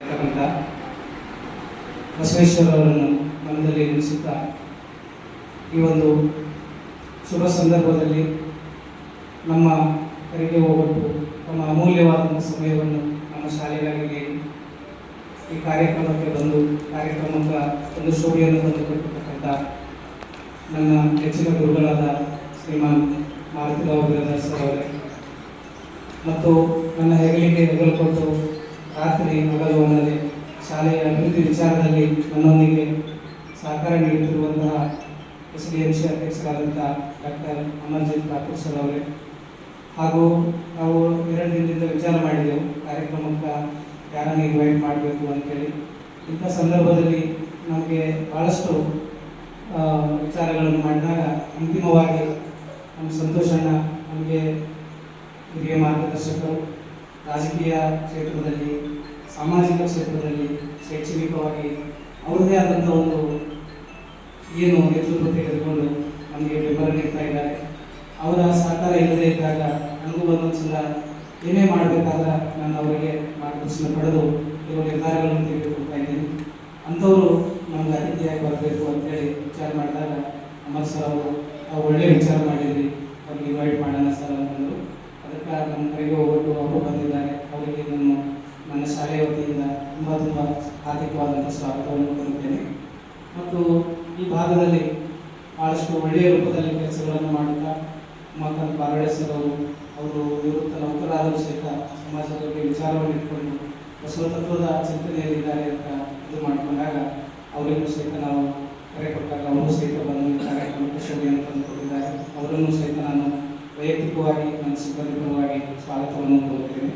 ಇರ್ತಕ್ಕಂಥ ಬಸವೇಶ್ವರರನ್ನು ಮನದಲ್ಲಿ ನೆನೆಸುತ್ತಾ ಈ ಒಂದು ಶುಭ ಸಂದರ್ಭದಲ್ಲಿ ನಮ್ಮ ಕರೆಗೆ ಹೋಗಬೇಕು ತಮ್ಮ ಅಮೂಲ್ಯವಾದಂಥ ಸಮಯವನ್ನು ನಮ್ಮ ಶಾಲೆಗಳಿಗೆ ಈ ಕಾರ್ಯಕ್ರಮಕ್ಕೆ ಬಂದು ಕಾರ್ಯಕ್ರಮಕ್ಕೆ ಒಂದು ಶೋಭೆಯನ್ನು ತಂದುಕೊಟ್ಟಿರ್ತಕ್ಕಂಥ ನನ್ನ ನೆಚ್ಚಿನ ಗುರುಗಳಾದ ಶ್ರೀಮಾನ್ ಮಾರುತಿರಾವ್ ಬ್ರದರ್ಸ್ ಅವರೇ. ಮತ್ತು ನನ್ನ ಹೆಗಲಿಗೆ ಹೆಗಲು ಕೊಟ್ಟು ರಾತ್ರಿ ಹಗಲು ಅನ್ನದೆ ಶಾಲೆಯ ಅಭಿವೃದ್ಧಿ ವಿಚಾರದಲ್ಲಿ ನನ್ನೊಂದಿಗೆ ಸಹಕಾರ ನೀಡುತ್ತಿರುವಂತಹ ಎಸ್ ಡಿ ಎಂ ಸಿ ಅಧ್ಯಕ್ಷರಾದಂಥ ಡಾಕ್ಟರ್ ಅಮರ್ಜಿತ್ ಠಾಕೂರ್ ಸರ್ ಅವರೇ. ಹಾಗೂ ನಾವು ಎರಡು ದಿನದಿಂದ ವಿಚಾರ ಮಾಡಿದೆವು, ಕಾರ್ಯಕ್ರಮಕ್ಕೆ ಯಾರನ್ನು ಇನ್ವೈಟ್ ಮಾಡಬೇಕು ಅಂತೇಳಿ. ಇಂಥ ಸಂದರ್ಭದಲ್ಲಿ ನಮಗೆ ಭಾಳಷ್ಟು ವಿಚಾರಗಳನ್ನು ಮಾಡಿದಾಗ ಅಂತಿಮವಾಗಿ ನಮ್ಮ ಸಂತೋಷನ ನಮಗೆ ಹಿರಿಯ ಮಾರ್ಗದರ್ಶಕರು ರಾಜಕೀಯ ಕ್ಷೇತ್ರದಲ್ಲಿ, ಸಾಮಾಜಿಕ ಕ್ಷೇತ್ರದಲ್ಲಿ ಶೈಕ್ಷಣಿಕವಾಗಿ ಅವರದೇ ಆದಂಥ ಒಂದು ಏನು ನೇತೃತ್ವ ತೆಗೆದುಕೊಂಡು ನಮಗೆ ಬೆಂಬಲ ನೀಡ್ತಾ ಇದ್ದಾರೆ. ಅವರ ಸಹಕಾರ ಇಲ್ಲದೇ ಇದ್ದಾಗ ನನಗೂ ಒಂದೊಂದು ಸಲ ಏನೇ ಮಾಡಬೇಕಾದ್ರೆ ನಾನು ಅವರಿಗೆ ಮಾರ್ಗದರ್ಶನ ಪಡೆದು ಕೆಲವು ನಿರ್ಧಾರಗಳನ್ನು ತೆಗೆದುಕೊಳ್ತಾ ಇದ್ದೀನಿ ಅಂಥವರು ನಮ್ಗೆ ಅತಿಥಿಯಾಗಿ ಬರಬೇಕು ಅಂತೇಳಿ ವಿಚಾರ ಮಾಡಿದಾಗ ಅಮರ್ ಸರ್ ಅವರು ತಾವು ಒಳ್ಳೆಯ ವಿಚಾರ ಮಾಡಿದ್ರಿ ಅವ್ರಿಗೆ ಇನ್ವೈಟ್ ಮಾಡೋಣ ಸರ್ ಅಂತಂದರು ಅದಕ್ಕೆ ನಮ್ಮ ಕರೆಗೆ ಹೋಗ್ಬಿಟ್ಟು ಅವರು ಬಂದಿದ್ದಾರೆ ಅವರಿಗೆ ನಾನು ನನ್ನ ಶಾಲೆಯ ವತಿಯಿಂದ ತುಂಬ ತುಂಬ ಹಾರ್ದಿಕವಾದಂಥ ಸ್ವಾಗತವನ್ನು ಕೋರುತ್ತೇನೆ ಮತ್ತು ಈ ಭಾಗದಲ್ಲಿ ಭಾಳಷ್ಟು ಒಳ್ಳೆಯ ರೂಪದಲ್ಲಿ ಕೆಲಸಗಳನ್ನು ಮಾಡುತ್ತಾ ಮಕ್ಕಳ ಬಾರಡೆಸಿದವರು ಅವರು ಅವರು ನಿವೃತ್ತ ನೌಕರಾದರೂ ಸಹಿತ ಸಮಾಜದ ಬಗ್ಗೆ ವಿಚಾರವನ್ನು ಇಟ್ಕೊಂಡು ಬಸವ ತತ್ವದ ಚಿಂತನೆಯಲ್ಲಿದ್ದಾರೆ ಅಂತ ಇದು ಮಾಡಿಕೊಂಡಾಗ ಅವರಿಗೂ ಸಹಿತ ನಾವು ಕರೆ ಕೊಟ್ಟಾಗ ಅವರು ಸಹಿತ ಬಂದು ಕಾರ್ಯಕ್ರಮಕ್ಕೆ ಶೋಭೆಯನ್ನು ತಂದುಕೊಟ್ಟಿದ್ದಾರೆ. ಅವರನ್ನು ಸಹಿತ ನಾನು ವೈಯಕ್ತಿಕವಾಗಿ ನನ್ನ ಸಿಬ್ಬಂದಿ ಪರವಾಗಿ ಸ್ವಾಗತವನ್ನು ಕೋರುತ್ತೇನೆ.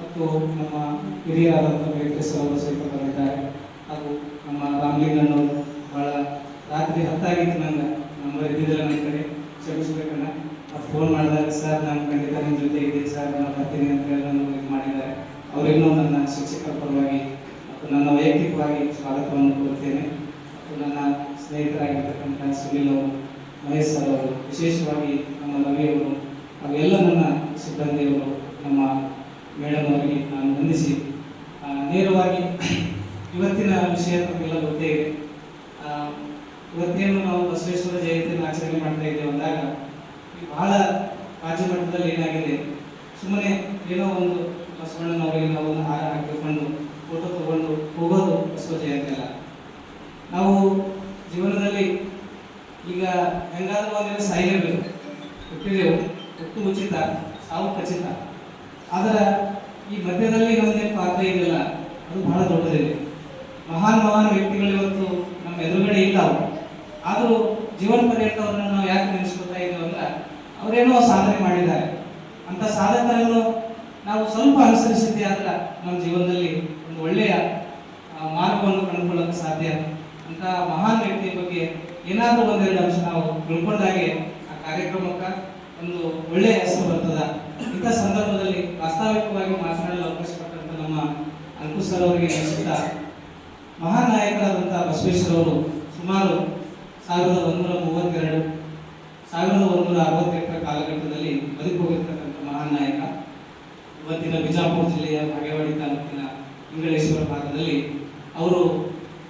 ಮತ್ತು ನಮ್ಮ ಹಿರಿಯರಾದಂಥ ವೆಂಕಟೇಶ್ ಸಹಿತ ಬಂದಿದ್ದಾರೆ. ಹಾಗೂ ನಮ್ಮ ರಾಮಲಿಂಗಣ್ಣವರು ಭಾಳ ರಾತ್ರಿ ಹತ್ತಾಗಿತ್ತು ನಂಗೆ ನಂಬರ್ ಇದ್ದಿದ್ದಿಲ್ಲ ನನ್ನ ಕಡೆ ಕ್ಷಮಿಸ್ಬೇಕಣ್ಣ ಅವ್ರು ಫೋನ್ ಮಾಡಿದಾಗ ಸರ್ ನಾನು ಖಂಡಿತ ನಿಮ್ಮ ಜೊತೆ ಇದ್ದೀನಿ ಸರ್ ನಾನು ಬರ್ತೀನಿ ಅಂತ ಹೇಳಿ ನಾನು ಇದು ಮಾಡಿದ್ದಾರೆ ಅವರಿನ್ನೂ ನನ್ನ ಶಿಕ್ಷಕರ ಪರವಾಗಿ ಮತ್ತು ನನ್ನ ವೈಯಕ್ತಿಕವಾಗಿ ಸ್ವಾಗತವನ್ನು ಕೋರುತ್ತೇನೆ ಮತ್ತು ನನ್ನ ಸ್ನೇಹಿತರಾಗಿರ್ತಕ್ಕಂಥ ಸುನಿಲ್ ಅವರು ಮಹೇಶ್ ಸರ್ ಅವರು ವಿಶೇಷವಾಗಿ ನಮ್ಮ ರವಿ ಅವರು ಹಾಗೂ ಎಲ್ಲ ನನ್ನ ಸಿಬ್ಬಂದಿಯವರು ನಮ್ಮ ಮೇಡಮ್ ಅವರಿಗೆ ನಾನು ವಂದಿಸಿ ಆ, ನೇರವಾಗಿ ಇವತ್ತಿನ ವಿಷಯ ತಮಗೆಲ್ಲ ಗೊತ್ತೇ ಇದೆ ಆ, ಇವತ್ತೇನು ನಾವು ಬಸವೇಶ್ವರ ಜಯಂತಿಯನ್ನು ಆಚರಣೆ ಮಾಡ್ತಾ ಇದ್ದೇವೆ ಅಂದಾಗ ಈ ಬಹಳ ರಾಜ್ಯ ಮಟ್ಟದಲ್ಲಿ ಏನಾಗಿದೆ ಸುಮ್ಮನೆ ಏನೋ ಒಂದು ಬಸವಣ್ಣನವರಿಗೆ ನಾವು ಒಂದು ಹಾರ ಹಾಕಿಕೊಂಡು ಫೋಟೋ ತಗೊಂಡು ಹೋಗೋದು ಬಸವ ಜಯಂತಿ ಅಲ್ಲ ನಾವು ಜೀವನದಲ್ಲಿ ಈಗ ಹೆಂಗಾದ್ರೂ ಒಂದಿನ ಸಾಯಲೇಬೇಕು. ಹುಟ್ಟಿದೆವು ಹುಟ್ಟು ಉಚಿತ ಸಾವು ಖಚಿತ. ಆದರೆ ಈ ಮಧ್ಯದಲ್ಲಿ ನಮ್ಮದೇನು ಪಾತ್ರ ಇದೆಯಲ್ಲ ಅದು ಬಹಳ ದೊಡ್ಡದಿದೆ. ಮಹಾನ್ ಮಹಾನ್ ವ್ಯಕ್ತಿಗಳು ಇವತ್ತು ನಮ್ಮ ಎದುರುಗಡೆ ಇಲ್ಲ ಆದರೂ ಜೀವನ ಪರ್ಯಂತ ಅವ್ರನ್ನ ನಾವು ಯಾಕೆ ನೆನೆಸ್ಕೊತಾ ಇದ್ದೀವಿ ಅಂದ್ರೆ, ಅವರೇನೋ ಸಾಧನೆ ಮಾಡಿದ್ದಾರೆ. ಅಂತ ಸಾಧಕರನ್ನು ನಾವು ಸ್ವಲ್ಪ ಅನುಸರಿಸಿದ್ದೆ ಆದ್ರೆ ನಮ್ಮ ಜೀವನದಲ್ಲಿ ಒಂದು ಒಳ್ಳೆಯ ಮಾರ್ಗವನ್ನು ಕಂಡುಕೊಳ್ಳೋಕೆ ಸಾಧ್ಯ. ಅಂತ ಮಹಾನ್ ವ್ಯಕ್ತಿಯ ಬಗ್ಗೆ ಏನಾದರೂ ಒಂದೆರಡು ಅಂಶ ನಾವು ತಿಳ್ಕೊಂಡಾಗೆ ಆ ಕಾರ್ಯಕ್ರಮಕ್ಕೆ ಒಂದು ಒಳ್ಳೆಯ ಹೆಸರು ಬರ್ತದ. ಇಂಥ ಸಂದರ್ಭದಲ್ಲಿ ಪ್ರಾಸ್ತಾವಿಕವಾಗಿ ಮಾತನಾಡಲು ಅವಕಾಶ ಕೊಟ್ಟಂತ ನಮ್ಮ ಅಂಕುಶ್ ಸರ್ ಅವರಿಗೆ ನಡೆಸಿದ ಮಹಾನ್ ನಾಯಕರಾದಂಥ ಬಸವೇಶ್ವರ ಅವರು ಸುಮಾರು ಸಾವಿರದ ಒಂದೂರ ಮೂವತ್ತೆರಡು, ಸಾವಿರದ ಒಂದೂರ ಅರವತ್ತೆಂಟರ ಕಾಲಘಟ್ಟದಲ್ಲಿ ಬದುಕು ಹೋಗಿರ್ತಕ್ಕಂಥ ಮಹಾನ್ ನಾಯಕ. ಇವತ್ತಿನ ಬಿಜಾಪುರ ಜಿಲ್ಲೆಯ ಬಾಗೇವಾಡಿ ತಾಲೂಕಿನ ಇಂಗಳೇಶ್ವರ ಭಾಗದಲ್ಲಿ ಅವರು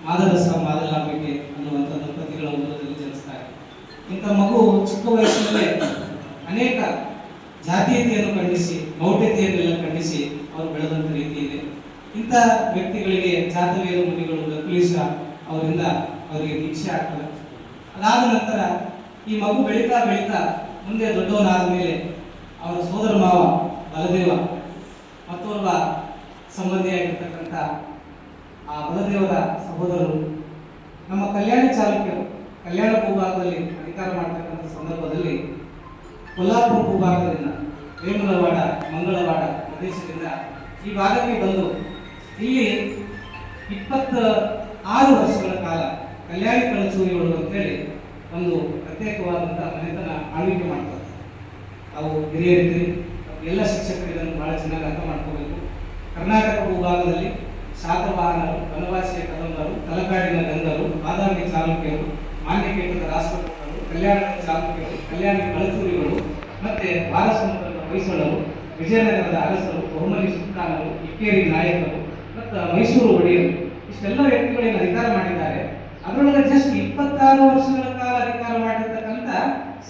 ಮಾದರಸ ಮಾದಲಾಂಬಿಕೆ ಅನ್ನುವಂಥ ಉದರದಲ್ಲಿ ಜನಿಸ್ತಾರೆ ಇಂಥ ಮಗು ಚಿಕ್ಕ ವಯಸ್ಸಿನಲ್ಲೇ ಅನೇಕ ಜಾತೀಯತೆಯನ್ನು ಖಂಡಿಸಿ, ಮೌಢ್ಯತೆಯನ್ನೆಲ್ಲ ಖಂಡಿಸಿ ಅವರು ಬೆಳೆದಂಥ ರೀತಿ ಇದೆ. ಇಂಥ ವ್ಯಕ್ತಿಗಳಿಗೆ ಜಾತವೇದ ಮುನಿಗಳು ನಕುಲೀಸ ಅವರಿಂದ ಅವರಿಗೆ ದೀಕ್ಷೆ ಆಗ್ತದೆ. ಅದಾದ ನಂತರ ಈ ಮಗು ಬೆಳೀತಾ ಬೆಳೀತಾ ಮುಂದೆ ದೊಡ್ಡವನಾದ ಮೇಲೆ ಅವರ ಸೋದರ ಮಾವ ಬಲದೇವ ಮತ್ತೊಬ್ಬ ಸಂಬಂಧಿಯಾಗಿರ್ತಕ್ಕಂಥ ಆ ಬಲದೇವರ ಸಹೋದರರು ನಮ್ಮ ಕಲ್ಯಾಣ ಚಾಲುಕ್ಯರು ಕಲ್ಯಾಣ ಭೂಭಾಗದಲ್ಲಿ ಅಧಿಕಾರ ಮಾಡ್ತಕ್ಕಂಥ ಸಂದರ್ಭದಲ್ಲಿ ಕೊಲ್ಲಾಪುರ ಭೂಭಾಗದಿಂದ ವೇಮಲವಾಡ ಮಂಗಳವಾಡ ಪ್ರದೇಶದಿಂದ ಈ ಭಾಗಕ್ಕೆ ಬಂದು ಇಲ್ಲಿ ಇಪ್ಪತ್ತ ಆರು ವರ್ಷಗಳ ಕಾಲ ಕಲ್ಯಾಣಿ ಕಳಚೂರಿಗಳು ಅಂತೇಳಿ ಒಂದು ಪ್ರತ್ಯೇಕವಾದಂಥ ಮನೆತನ ಆಳ್ವಿಕೆ ಮಾಡ್ತಾರೆ. ಅವು ಹಿರಿಯರಿದ್ರಿ ಎಲ್ಲ ಶಿಕ್ಷಕರು ಇದನ್ನು ಬಹಳ ಚೆನ್ನಾಗಿ ಅರ್ಥ ಮಾಡ್ಕೋಬೇಕು. ಕರ್ನಾಟಕ ಭೂಭಾಗದಲ್ಲಿ ಶಾತವಾಹನರು, ವನವಾಸಿಯ ಕದಂಬರು, ತಲಕಾಡಿನ ಗಂಧರು ಬಾದಾಮಿ ಚಾಲುಕ್ಯರು ಮಾನ್ಯಕೇಟದ ರಾಷ್ಟ್ರಕೂಟರು ಕಲ್ಯಾಣ ಚಾಲಕರು ಕಲ್ಯಾಣ ಕಳಚೂರಿಗಳು ಮತ್ತೆ ಬಾಲಸಮುದ್ರದ ಹೊಯ್ಸಳರು ವಿಜಯನಗರದ ಅರಸರು, ಬಹುಮನಿ ಸುಲ್ತಾನರು ಇಕ್ಕೇರಿ ನಾಯಕರು ಮತ್ತು ಮೈಸೂರು ಒಡೆಯರು, ಇಷ್ಟೆಲ್ಲ ವ್ಯಕ್ತಿಗಳೇನು ಅಧಿಕಾರ ಮಾಡಿದ್ದಾರೆ. ಅದರೊಳಗೆ ಜಸ್ಟ್ ಇಪ್ಪತ್ತಾರು ವರ್ಷಗಳ ಕಾಲ ಅಧಿಕಾರ ಮಾಡಿರ್ತಕ್ಕಂಥ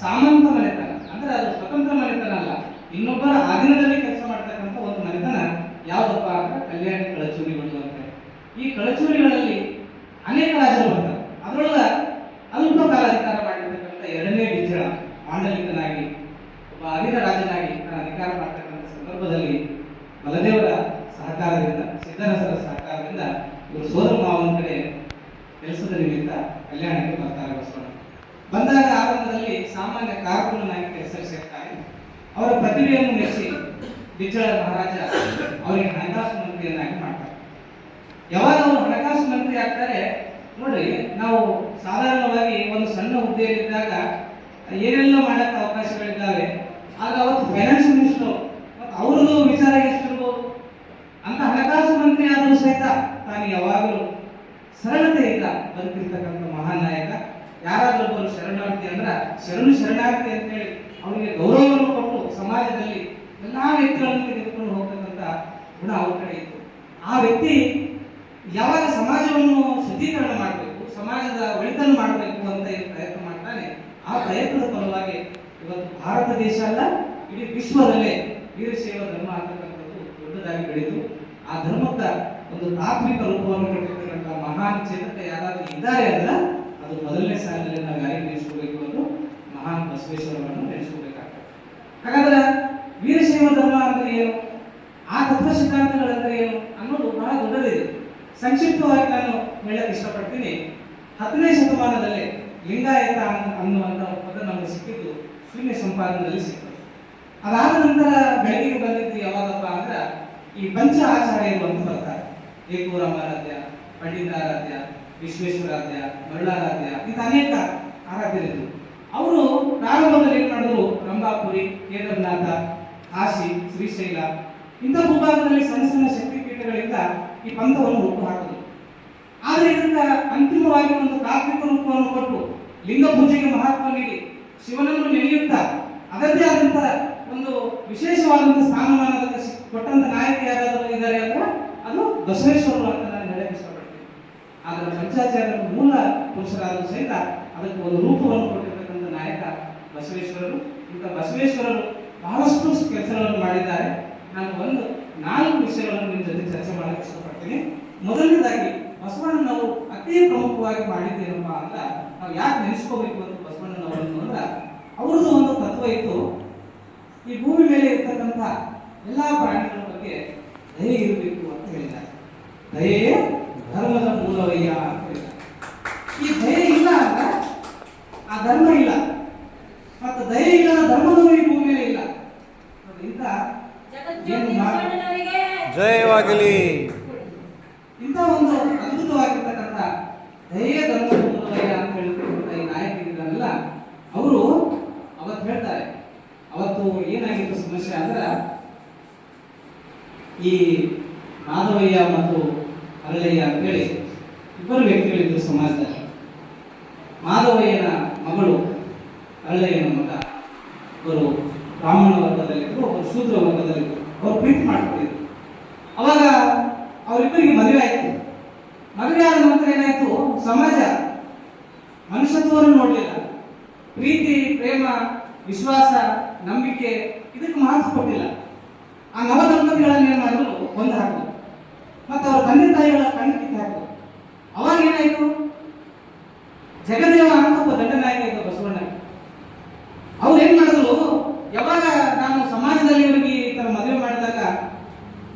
ಸಾಮಂತ ಮನೆತನ, ಅಂದ್ರೆ ಅದು ಸ್ವತಂತ್ರ ಮನೆತನ ಅಲ್ಲ, ಇನ್ನೊಬ್ಬರ ಅಧೀನದಲ್ಲಿ ಕೆಲಸ ಮಾಡ್ತಕ್ಕಂಥ ಒಂದು ಮನೆತನ ಯಾವುದಪ್ಪ ಅಂದ್ರೆ ಕಲ್ಯಾಣ ಕಳಚೂರಿಗಳು ಅಂತ. ಈ ಕಳಚೂರಿಗಳಲ್ಲಿ ಅನೇಕ ರಾಜರು ಬರ್ತಾರೆ ಅದರೊಳಗ ಅಲ್ಪ ಕಾಲ ಅಧಿಕಾರ ಮಾಡಿರ್ತಕ್ಕಂಥ ಎರಡನೇ ಬಿಜ್ಜಳ ಮಾಂಡಲಿಕನಾಗಿ ಒಬ್ಬ ಅಧೀನ ರಾಜನಾಗಿ ತನ್ನ ಅಧಿಕಾರ ಮಾಡ್ತಕ್ಕಂಥ ಸಂದರ್ಭದಲ್ಲಿ ಬಲದೇವರ ಸಹಕಾರದಿಂದ ಸಿದ್ದರಸರ ಸಹಕಾರದಿಂದ ಇವರು ಸೋದರ ಮಾವನ ಕಡೆ ಕೆಲಸದ ನಿಮಿತ್ತ ಕಲ್ಯಾಣಕ್ಕೆ ಬರ್ತಾರೆ ಬಸವಣ್ಣ ಬಂದಾಗ ಆರಂಭದಲ್ಲಿ ಸಾಮಾನ್ಯ ಕಾರ್ಕುನನಾಗಿ ಕೆಲಸ ಸೇರ್ತಾರೆ ಅವರ ಪ್ರತಿಭೆಯನ್ನು ಮೆಚ್ಚಿ ಬಿಜ್ಜಳ ಮಹಾರಾಜ ಅವರಿಗೆ ಹಣಕಾಸು ಮಂತ್ರಿಯನ್ನಾಗಿ ಮಾಡ್ತಾರೆ. ಯಾವಾಗ ಅವರು ಹಣಕಾಸು ಮಂತ್ರಿ ಆಗ್ತಾರೆ, ನೋಡಿ, ನಾವು ಸಾಧಾರಣವಾಗಿ ಒಂದು ಸಣ್ಣ ಹುದ್ದೆಯಲ್ಲಿದ್ದಾಗ ಏನೆಲ್ಲ ಮಾಡಕ್ಕೆ ಅವಕಾಶಗಳಿದ್ದಾವೆ. ಆಗ ಅವತ್ತು ಫೈನಾನ್ಸ್ ಮಿನಿಸ್ಟರ್ ಮತ್ತು ಅವ್ರದ್ದು ವಿಚಾರ ಎಷ್ಟಿರ್ಬೋದು? ಅಂತ ಹಣಕಾಸು ಮಂತ್ರಿ ಆದರೂ ಸಹಿತ ತಾನು ಯಾವಾಗಲೂ ಸರಳತೆಯಿಂದ ಬಂದಿರ್ತಕ್ಕಂಥ ಮಹಾನ್ ನಾಯಕ. ಯಾರಾದರೂ ಒಬ್ಬರು ಶರಣಾರ್ಥಿ ಅಂದ್ರ ಶರಣು ಶರಣಾರ್ಥಿ ಅಂತೇಳಿ ಅವರಿಗೆ ಗೌರವವನ್ನು ಸಮಾಜದಲ್ಲಿ ಎಲ್ಲ ವ್ಯಕ್ತಿಗಳನ್ನು ತೆಗೆದುಕೊಂಡು ಹೋಗ್ತಕ್ಕಂಥ ಗುಣ ಅವ್ರ ಕಡೆ ಇತ್ತು. ಆ ವ್ಯಕ್ತಿ ಯಾವಾಗ ಸಮಾಜವನ್ನು ಶುದ್ಧೀಕರಣ ಮಾಡಬೇಕು, ಸಮಾಜದ ಒಳಿತನ್ನು ಮಾಡಬೇಕು ಅಂತ ಏನು ಪ್ರಯತ್ನ ಮಾಡ್ತಾನೆ, ಆ ಪ್ರಯತ್ನದ ಫಲವಾಗಿ ಇವತ್ತು ಭಾರತ ದೇಶ ಅಲ್ಲ, ಇಡೀ ವಿಶ್ವದಲ್ಲೇ ವೀರಶೈವ ಧರ್ಮ ಅಂತಕ್ಕಂಥದ್ದು ದೊಡ್ಡದಾಗಿ ಬೆಳೆದು, ಆ ಧರ್ಮದ ಒಂದು ತಾತ್ವಿಕ ರೂಪವನ್ನು ಕೊಟ್ಟಿರ್ತಕ್ಕಂಥ ಮಹಾನ್ ಚೇತಕ ಯಾರಾದರೂ ಇದ್ದಾರೆ ಅಲ್ಲ, ಅದು ಮೊದಲನೇ ಸಾಲಿನಲ್ಲಿ ನಾವು ಯಾರಿಗೆ ನೆನೆಸ್ಕೋಬೇಕು ಅದು ಮಹಾನ್ ಬಸವೇಶ್ವರವನ್ನು ನೆನೆಸ್ಕೋಬೇಕಾಗ್ತದೆ ಹಾಗಾದ್ರೆ ವೀರಶೈವ ಧರ್ಮ ಅಂದ್ರೆ ಏನು? ಆ ತತ್ವ ಸಿದ್ಧಾಂತಗಳಂದ್ರೆ ಏನು ಅನ್ನೋದು ಬಹಳ ದೊಡ್ಡದಿದೆ. ಸಂಕ್ಷಿಪ್ತವಾಗಿ ನಾನು ಹೇಳಕ್ಕೆ ಇಷ್ಟಪಡ್ತೀನಿ. ಹತ್ತನೇ ಶತಮಾನದಲ್ಲಿ ಲಿಂಗಾಯತ ಅನ್ನ- ಅನ್ನುವಂಥ ಪದ ನಮಗೆ ಸಿಕ್ಕಿದ್ದು ಶೂನ್ಯ ಸಂಪಾದನೆಯಲ್ಲಿ ಸಿಕ್ಕಿತು ಅದಾದ ನಂತರ ಬೆಳಗಿಗೆ ಬಂದಿದ್ದು ಯಾವಾಗಪ್ಪ ಅಂದ್ರೆ ಈ ಪಂಚ ಆಚಾರ್ಯರು ಅಂತ ಬರ್ತಾರೆ. ಏಕೂರಾಮಾರಾಧ್ಯ, ಪಂಡಿತಾರಾಧ್ಯ, ವಿಶ್ವೇಶ್ವರಾಧ್ಯ ಮರುಳಾರಾಧ್ಯ ಇದು ಅನೇಕ ಆರಾಧ್ಯರಿದ್ರು ಅವರು ಪ್ರಾರಂಭದಲ್ಲಿ ಏನ್ ಮಾಡಿದ್ರು? ರಂಭಾಪುರಿ, ಕೇದಾರನಾಥ, ಕಾಶಿ, ಶ್ರೀಶೈಲ, ಇಂಥ ಭೂಭಾಗದಲ್ಲಿ ಸಣ್ಣ ಸಣ್ಣ ಶಕ್ತಿ ಪೀಠಗಳಿಂದ ಈ ಪಂಥವನ್ನು ಹುಟ್ಟು ಹಾಕಿದ್ರು ಆದರೆ ಇದರಿಂದ ಅಂತಿಮವಾಗಿ ಒಂದು ತಾತ್ವಿಕ ರೂಪವನ್ನು ಕೊಟ್ಟು ಲಿಂಗ ಪೂಜೆಗೆ ಮಹತ್ವ ನೀಡಿ ಶಿವನನ್ನು ನೆನೆಯುತ್ತಾ ಅದರದೇ ಆದಂತಹ ಒಂದು ವಿಶೇಷವಾದಂತಹ ಸ್ಥಾನಮಾನ ಕೊಟ್ಟಂತ ನಾಯಕ ಯಾರಾದರೂ ಇದ್ದಾರೆ ಅಂದ್ರೆ ಅದು ಬಸವೇಶ್ವರರು ಅಂತ ನಾನು ಹೇಳಕ್ಕೆ ಇಷ್ಟಪಡ್ತೀನಿ. ಆದರೆ ಪಂಚಾಚಾರ್ಯರ ಮೂಲ ಪುರುಷರಾದರೂ ಸಹಿತ ಅದಕ್ಕೆ ಒಂದು ರೂಪವನ್ನು ಬಸವೇಶ್ವರರು. ಇಂಥ ಬಸವೇಶ್ವರರು ಬಹಳಷ್ಟು ಕೆಲಸಗಳನ್ನು ಮಾಡಿದ್ದಾರೆ. ನಾನು ಒಂದು ನಾಲ್ಕು ವಿಷಯಗಳನ್ನು ನಿಮ್ಮ ಜೊತೆ ಚರ್ಚೆ ಮಾಡಕ್ಕೆ ಇಷ್ಟಪಡ್ತೀನಿ. ಮೊದಲನೇದಾಗಿ, ಬಸವಣ್ಣನವರು ಅತಿ ಪ್ರಮುಖವಾಗಿ ಮಾಡಿದ್ದೇನಪ್ಪ ಅಂತ ನಾವು ಯಾಕೆ ನೆನೆಸ್ಕೋಬೇಕು ಅಂತ ಬಸವಣ್ಣನವರನ್ನು ಅಂದ್ರೆ, ಅವ್ರದ್ದು ಒಂದು ತತ್ವ ಇತ್ತು, ಈ ಭೂಮಿ ಮೇಲೆ ಇರ್ತಕ್ಕಂಥ ಎಲ್ಲ ಪ್ರಾಣಿಗಳ ಬಗ್ಗೆ ದಯೆ ಇರಬೇಕು ಅಂತ ಹೇಳಿದ್ದಾರೆ. ದಯೆಯೇ ಧರ್ಮದ ಮೂಲವಯ್ಯ ಅಂತ ಹೇಳಿದ್ದಾರೆ. ಈ ದಯೆ ಇಲ್ಲ ಅಂದ್ರೆ ಆ ಧರ್ಮ ಇಲ್ಲ. ಮತ್ತು ದಯ ಇಲ್ಲದ ಧರ್ಮದವರು ಈ ಭೂಮಿ ಇಲ್ಲ. ಇಂಥ ಜಯವಾಗಲಿ. ಇಂಥ ಒಂದು ಅದ್ಭುತವಾಗಿರ್ತಕ್ಕಂಥ ಧೈರ್ಯ ಧರ್ಮದ ಮೂಲವಯ್ಯ ಅಂತ ಹೇಳ್ತಕ್ಕಂಥ ಈ ನಾಯಕರಿದ್ದಾರಲ್ಲ ಅವರು ಅವತ್ತು ಹೇಳ್ತಾರೆ. ಅವತ್ತು ಏನಾಗಿತ್ತು ಸಮಸ್ಯೆ ಅಂದ್ರೆ ಈ ಮಾಧವಯ್ಯ ಮತ್ತು ಅರಳಯ್ಯ ಅಂತೇಳಿ ಇಬ್ಬರು ವ್ಯಕ್ತಿಗಳಿದ್ರು ಸಮಾಜದಲ್ಲಿ. ಮಾಧವಯ್ಯನ ಮಗಳು ಅರಳಯ್ಯನ ಮಗ ಅವರು ಬ್ರಾಹ್ಮಣ ವರ್ಗದಲ್ಲಿದ್ದರು ಒಬ್ಬರು ಶೂದ್ರ ವರ್ಗದಲ್ಲಿ ಅವರು ಪ್ರೀತಿ ಮಾಡ್ಕೊಂಡಿದ್ರು ಅವಾಗ ಅವರಿಬ್ಬರಿಗೆ ಮದುವೆ ಆಯ್ತು. ಮದುವೆ ಆದ ನಂತರ ಏನಾಯ್ತು? ಸಮಾಜ, ಮನುಷ್ಯತ್ವವನ್ನು ನೋಡಲಿಲ್ಲ. ಪ್ರೀತಿ, ಪ್ರೇಮ, ವಿಶ್ವಾಸ, ನಂಬಿಕೆ, ಇದಕ್ಕೆ ಮಹತ್ವ ಕೊಟ್ಟಿಲ್ಲ. ಆ ನವ ದಂಪತಿಗಳನ್ನ ಏನ್ ಮಾಡಿದ್ರು? ಒಂದು ಹಾಕಿದ್ರು. ಮತ್ತು ಅವರ ತಂದೆ ತಾಯಿಗಳ ಕಣ್ಣು ಕಿತ್ತು ಅವಾಗ ಏನಾಯ್ತು? ಜಗದೇವ ಅಂತ ಒಬ್ಬ ದೊಡ್ಡ ಬಸವಣ್ಣ ಅವ್ರು ಏನ್ ಮಾಡಿದ್ರು? ಯಾವಾಗ ನಾನು ಸಮಾಜದಲ್ಲಿ ಇವರಿಗೆ ಈ ತರ ಮದುವೆ ಮಾಡಿದಾಗ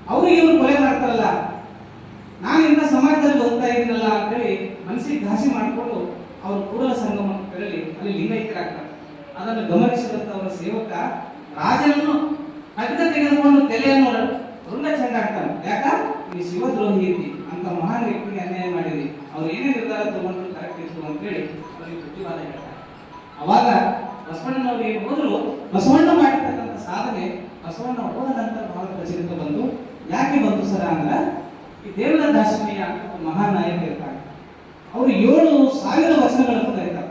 ಅವ್ರಿಗೆ ಇವ್ರು ಕೊಲೆ ಮಾಡ್ತಾರಲ್ಲ ನಾನು ಇಂಥ ಹೋಗ್ತಾ ಇದ್ರಲ್ಲ ಅಂತ ಹೇಳಿ ಮನಸ್ಸಿಗೆ ಘಾಸಿ ಮಾಡಿಕೊಂಡು ಅವರು ಕೂಡಲ ಸಂಗಮ ತೆರಳಿ ಅಲ್ಲಿ ಲಿಂಗೈಕ್ಯರಾಗ್ತಾರೆ ಅದನ್ನು ಗಮನಿಸಿದಂತ ಅವರ ಸೇವಕ ರಾಜನನ್ನು ಅಗ್ನ ತೆಗೆದುಕೊಂಡು ತಲೆಯನ್ನು ರುಂಡ ಚೆಂಡಾಡ್ತಾನೆ ಯಾಕ? ಈ ಶಿವದ್ರೋಹಿ ಇದ್ದಿ ಅಂತ ಮಹಾನ್ ವ್ಯಕ್ತಿಗೆ ಅನ್ಯಾಯ ಮಾಡಿದ್ವಿ ಅವ್ರು ಏನೇ ನಿರ್ಧಾರ ತಗೊಂಡ್ರು ಕರೆಕ್ಟ್ ಇತ್ತು ಅಂತ ಹೇಳಿ ಅವರಿಗೆ ಪ್ರತಿವಾದ ಹೇಳ್ತಾರೆ. ಅವಾಗ ಬಸವಣ್ಣನವರು ಏನು ಹೋದ್ರು, ಬಸವಣ್ಣ ಮಾಡಿರ್ತಕ್ಕಂಥ ಸಾಧನೆ ಬಸವಣ್ಣ ಹೋದ ನಂತರ ಬಹಳ ಪ್ರಚಲಿತ ಬಂದು, ಯಾಕೆ ಬಂತು ಸರ ಅಂದ್ರೆ ಈ ದೇವರ ದಾಸಮಯ್ಯ ಒಂದು ಒಬ್ಬ ಮಹಾನ್ ನಾಯಕ ಇರ್ತಾರೆ ಅವರು ಏಳು ಸಾವಿರ ವಚನಗಳನ್ನು ಬರೀತಾರೆ.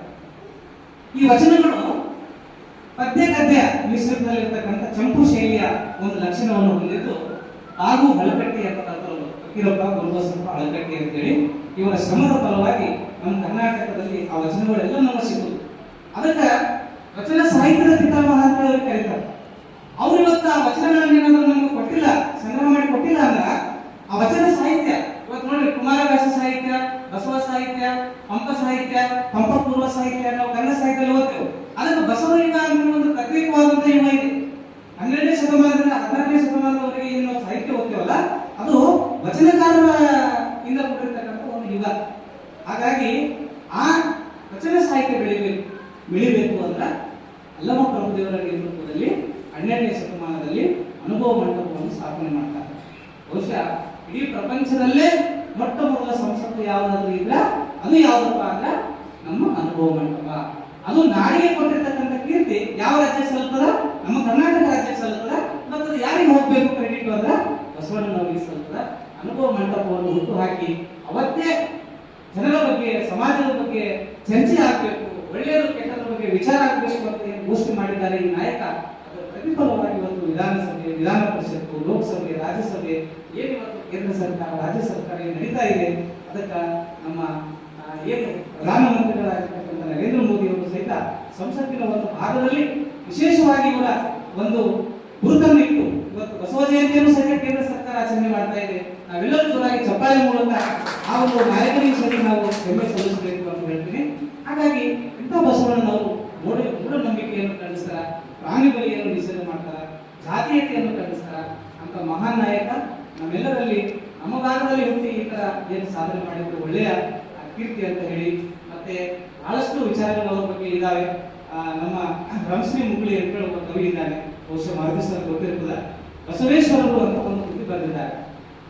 ಈ ವಚನಗಳು ಪದ್ಯ ಗದ್ಯ ಮಿಶ್ರಿತದಲ್ಲಿರ್ತಕ್ಕಂಥ ಚಂಪು ಶೈಲಿಯ ಒಂದು ಲಕ್ಷಣವನ್ನು ಹೊಂದಿದ್ದು ಹಾಗೂ ಹಳಕಟ್ಟಿ ಅಂತ ಅಕಿರಪ್ಪ ಫಕೀರಪ್ಪ ಗುರುಬಸಪ್ಪ ಅಳಕಟ್ಟಿ ಅಂತೇಳಿ ಇವರ ಶ್ರಮದ ಫಲವಾಗಿ ನಮ್ಮ ಕರ್ನಾಟಕದಲ್ಲಿ ಆ ವಚನಗಳೆಲ್ಲ ನಮಗೆ ಸಿಗುವುದು. ಅದಕ್ಕೆ ವಚನ ಸಾಹಿತ್ಯದ ಪಿತಾಮಹ ಅಂತ ಕರೀತಾರೆ. ಅವ್ರು ಇವತ್ತು ಆ ವಚನಗಳನ್ನ ನಮಗೆ ನಮ್ಗೆ ಕೊಟ್ಟಿಲ್ಲ, ಸಂಗ್ರಹ ಮಾಡಿ ಕೊಟ್ಟಿಲ್ಲ ಅಂದ್ರ ಆ ವಚನ ಸಾಹಿತ್ಯ. ಇವತ್ತು ನೋಡಿ ಕುಮಾರವ್ಯಾಸ ಸಾಹಿತ್ಯ, ಬಸವ ಸಾಹಿತ್ಯ, ಪಂಪ ಸಾಹಿತ್ಯ ಪಂಪ ಪೂರ್ವ ಸಾಹಿತ್ಯ ನಾವು ಕನ್ನಡ ಸಾಹಿತ್ಯದಲ್ಲಿ ಓದ್ತೇವೆ. ಅದಕ್ಕೆ ಬಸವ ಅನ್ನೋ ಒಂದು ಪ್ರತ್ಯೇಕವಾದಂತಹ ಇದೆ. ಹನ್ನೆರಡನೇ ಶತಮಾನದಿಂದ ಹದಿನಾರನೇ ಶತಮಾನದವರೆಗೆ ಏನು ಸಾಹಿತ್ಯ ಓದ್ತೇವಲ್ಲ, ಅದು ವಚನಕಾರರ ಇಂದ ಕೊಟ್ಟಿರ್ತಕ್ಕಂಥ ಒಂದು ಯುಗ. ಹಾಗಾಗಿ ಆ ವಚನ ಸಾಹಿತ್ಯ ಬೆಳಿಬೇಕು ಬೆಳಿಬೇಕು ಅಂದ್ರೆ ಅಲ್ಲಮ ಪ್ರಭುದೇವರ ನೇತೃತ್ವದಲ್ಲಿ ಹನ್ನೆರಡನೇ ಶತಮಾನದಲ್ಲಿ ಅನುಭವ ಮಂಟಪವನ್ನು ಸ್ಥಾಪನೆ ಮಾಡ್ತಾರೆ. ಬಹುಶಃ ಇಡೀ ಪ್ರಪಂಚದಲ್ಲೇ ಮೊಟ್ಟ ಮೊದಲ ಸಂಸ್ಕೃತಿ ಯಾವುದಾದ್ರೂ ಇದ್ರೆ ಅದು ಯಾವುದಪ್ಪ ಅಂದ್ರೆ ನಮ್ಮ ಅನುಭವ ಮಂಟಪ. ಅದು ನಾಡಿಗೆ ಕೊಟ್ಟಿರ್ತಕ್ಕಂಥ ಕೀರ್ತಿ ಯಾವ ರಾಜ್ಯ ಸಲ್ಲುತ್ತದ? ನಮ್ಮ ಕರ್ನಾಟಕ ರಾಜ್ಯ ಸಲ್ಲುತ್ತದ? ಮತ್ತು ಅದು ಯಾರಿಗೆ ಹೋಗ್ಬೇಕು ಕ್ರೆಡಿಟ್ ಅಂದ್ರೆ ಬಸವಣ್ಣನವರಿಗೆ ಸಲ್ಲುತ್ತದ? ಅನುಭವ ಮಂಟಪವನ್ನು ಹುಟ್ಟು ಹಾಕಿ ಅವತ್ತೇ ಜನರ ಬಗ್ಗೆ, ಸಮಾಜದ ಬಗ್ಗೆ ಚರ್ಚೆ ಆಗಬೇಕು, ಒಳ್ಳೆಯದು ಕೆಟ್ಟದ ಬಗ್ಗೆ ವಿಚಾರ ಆಗಬೇಕು ಅಂತ ಘೋಷಣೆ ಮಾಡಿದ್ದಾರೆ ಈ ನಾಯಕ, ಅದರ ಪ್ರತಿಫಲವಾಗಿ ಇವತ್ತು ವಿಧಾನಸಭೆ, ವಿಧಾನ ಪರಿಷತ್ತು, ಲೋಕಸಭೆ, ರಾಜ್ಯಸಭೆ ಏನು ಕೇಂದ್ರ ಸರ್ಕಾರ, ರಾಜ್ಯ ಸರ್ಕಾರ ಏನು ನಡೀತಾ ಇದೆ, ಅದಕ್ಕೆ ನಮ್ಮ ಏನು ಪ್ರಧಾನಮಂತ್ರಿಗಳಾಗಿರ್ತಕ್ಕಂಥ ನರೇಂದ್ರ ಮೋದಿ ಅವರು ಸಹಿತ ಸಂಸತ್ತಿನ ಒಂದು ಭಾಗದಲ್ಲಿ ವಿಶೇಷವಾಗಿ ಇವರ ಒಂದು ಗುರುತನ್ನು ಇಟ್ಟು ಇವತ್ತು ಬಸವ ಜಯಂತಿಯನ್ನು ಸಹಿತ ಕೇಂದ್ರ ಸರ್ಕಾರ ಆಚರಣೆ ಮಾಡ್ತಾ ಇದೆ. ನಾವೆಲ್ಲರೂ ಜೋರಾಗಿ ಚಪ್ಪಾಳೆ ಮೂಲಕ ಆ ಒಂದು ನಾಯಕನಿಗೆ ಸಹಿತ ನಾವು ಹೆಮ್ಮೆ ಸಲ್ಲಿಸಬೇಕು ಅಂತ ಹೇಳ್ತೀನಿ. ಹಾಗಾಗಿ ಇಂಥ ಬಸವಣ್ಣನವರು ಮೂಢ ಮೂಢನಂಬಿಕೆಯನ್ನು ಖಂಡಿಸ್ತಾರ ಪ್ರಾಣಿ ಬಲಿಯನ್ನು ನಿಷೇಧ ಮಾಡ್ತಾರ, ಜಾತೀಯತೆಯನ್ನು ಖಂಡಿಸ್ತಾರ, ಅಂತ ಮಹಾನ್ ನಾಯಕ ನಮ್ಮೆಲ್ಲರಲ್ಲಿ, ನಮ್ಮ ಭಾಗದಲ್ಲಿ ಹುಟ್ಟಿ ಈ ತರ ಏನು ಸಾಧನೆ ಮಾಡಿದ್ರು ಒಳ್ಳೆಯ ಕೀರ್ತಿ ಅಂತ ಹೇಳಿ, ಮತ್ತೆ ಬಹಳಷ್ಟು ವಿಚಾರಗಳು ಅವ್ರ ಬಗ್ಗೆ ಇದಾವೆ. ನಮ್ಮ ರಮಶ್ರೀ ಮುಗುಳಿ ಅಂತ ಒಬ್ಬ ಕವಿ ಇದ್ದಾನೆ. ಬಹುಶಃ ಮಾರ್ಗದರ್ಶನ ಗೊತ್ತಿರ್ತದ ಬಸವೇಶ್ವರರು ಅಂತ ಒಂದು ಕೃತಿ ಬರೆದಿದ್ದಾರೆ.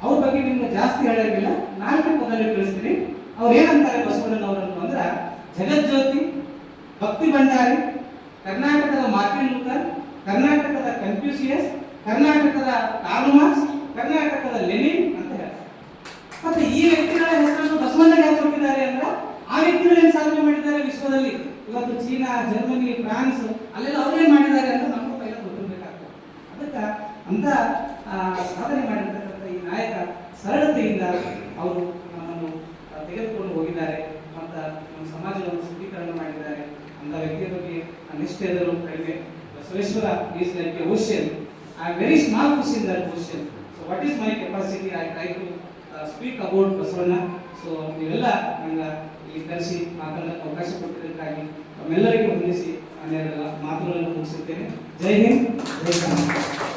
ಅವ್ರ ಬಗ್ಗೆ ನಿಮ್ಗೆ ಜಾಸ್ತಿ ಹೇಳೋದಿಲ್ಲ. ನಾಲ್ಕು ಪದದಲ್ಲಿ ತಿಳಿಸ್ತೀನಿ. ಅವ್ರು ಏನಂತಾರೆ ಬಸವಣ್ಣನವರನ್ನು ಅಂದ್ರ, ಜಗಜ್ಯೋತಿ, ಭಕ್ತಿ ಭಂಡಾರಿ, ಕರ್ನಾಟಕದ ಮಾರ್ಟಿನ್ ಲೂಥರ್ ಕರ್ನಾಟಕದ ಕನ್ಫ್ಯೂಸಿಯಸ್ ಕರ್ನಾಟಕದ ಕಾರ್ಲ್ ಮಾರ್ಕ್ಸ್ ಕರ್ನಾಟಕದ ಲೆನಿನ್ ಅಂತ ಹೇಳ್ತಾರೆ. ಮತ್ತೆ ಈ ವ್ಯಕ್ತಿಗಳ ಹೆಸರನ್ನು ಬಸವಣ್ಣಗೆ ಯಾಕೆ ಕೊಟ್ಟಿದ್ದಾರೆ ಅಂದ್ರೆ ಆ ವ್ಯಕ್ತಿಗಳು ಏನ್ ಸಾಧನೆ ಮಾಡಿದ್ದಾರೆ ವಿಶ್ವದಲ್ಲಿ? ಇವತ್ತು ಚೀನಾ ಜರ್ಮನಿ ಫ್ರಾನ್ಸ್ ಅಲ್ಲೆಲ್ಲ ಅವ್ರೇನ್ ಮಾಡಿದ್ದಾರೆ ಅಂತ ನಮಗೂ ಪೈಲ ಗೊತ್ತಿರ್ಬೇಕಾಗ್ತದೆ. ಅದಕ್ಕೆ ಅಂತ ಆ, ಸಾಧನೆ ಮಾಡಿರ್ತಕ್ಕಂಥ ಈ ನಾಯಕ ಸರಳತೆಯಿಂದ ಅವರು ನಮ್ಮನ್ನು ಆ, ತೆಗೆದುಕೊಂಡು ಹೋಗಿದ್ದಾರೆ. ಅಂತ ನಮ್ಮ ಸಮಾಜವನ್ನು ಶುದ್ಧೀಕರಣ ಮಾಡಿದ್ದಾರೆ. ಅಂತ ವ್ಯಕ್ತಿಯ ಬಗ್ಗೆ ನಿಷ್ಠೆ ಕಡಿಮೆ. Basaveshwara is like a ocean am very small ಖುಷಿ in that ocean so what is my capacity I try to speak about Basavanna so ನೀವೆಲ್ಲ ನಂಗೆ ಇಲ್ಲಿ ಕರೆಸಿ ಮಾತಾಡೋಕ್ಕೆ ಅವಕಾಶ ಕೊಟ್ಟಿದ್ದಕ್ಕಾಗಿ ತಮ್ಮೆಲ್ಲರಿಗೂ ವಂದಿಸಿ ನಾನು ಎರಡು ಮಾತುಗಳನ್ನು ಮುಗಿಸುತ್ತೇನೆ. ಜೈ ಹಿಂದ್, ಜೈ ಕರ್ನಾಟಕ.